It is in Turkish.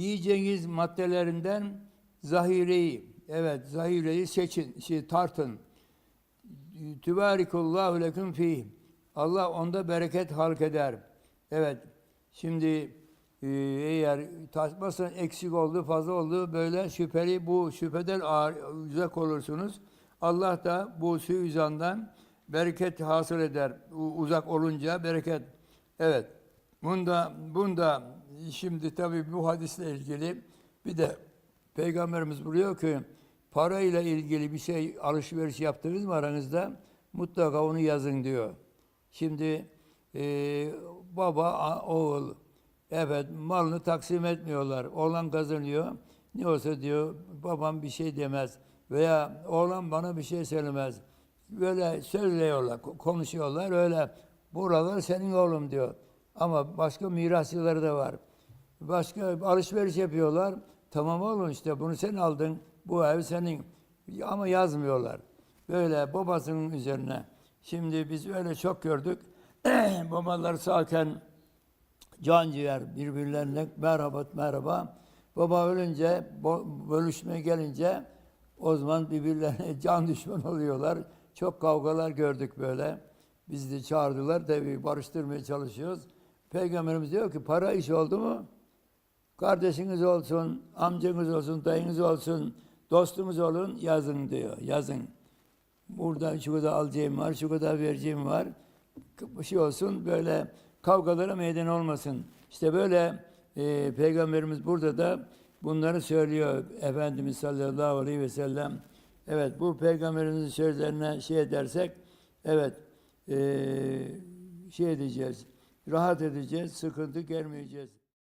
Yiyeceğiniz maddelerinden zahireyi, evet zahireyi seçin, şey, tartın. Tübarikullahu leküm fih. Allah onda bereket halk eder. Evet. Şimdi e, eğer tasmasın eksik oldu, fazla oldu böyle şüpheli bu şüpheden ağır, uzak olursunuz. Allah da bu suizandan bereket hasıl eder. Uzak olunca bereket. Evet. Bunda bunda şimdi tabii bu hadisle ilgili bir de Peygamberimiz buyuruyor ki parayla ilgili bir şey alışveriş yaptınız mı aranızda mutlaka onu yazın diyor. Şimdi e, baba, oğul evet malını taksim etmiyorlar. Oğlan kazanıyor. Ne olsa diyor babam bir şey demez veya oğlan bana bir şey söylemez. Böyle söylüyorlar, ko- konuşuyorlar öyle. Buralar senin oğlum diyor. Ama başka mirasçıları da var. Başka alışveriş yapıyorlar. Tamam oğlum işte bunu sen aldın. Bu ev senin. Ama yazmıyorlar. Böyle babasının üzerine. Şimdi biz öyle çok gördük. Babalar sağken can ciğer birbirlerine merhaba merhaba. Baba ölünce bölüşmeye gelince o zaman birbirlerine can düşman oluyorlar. Çok kavgalar gördük böyle. Bizi de çağırdılar tabii barıştırmaya çalışıyoruz. Peygamberimiz diyor ki para iş oldu mu? Kardeşiniz olsun, amcanız olsun, dayınız olsun, dostumuz olun yazın diyor. Yazın. Burada şu kadar alacağım var, şu kadar vereceğim var. Bir şey olsun böyle kavgalara meydan olmasın. İşte böyle e, Peygamberimiz burada da bunları söylüyor Efendimiz sallallahu aleyhi ve sellem. Evet bu Peygamberimizin sözlerine şey edersek evet e, şey edeceğiz, rahat edeceğiz, sıkıntı gelmeyeceğiz.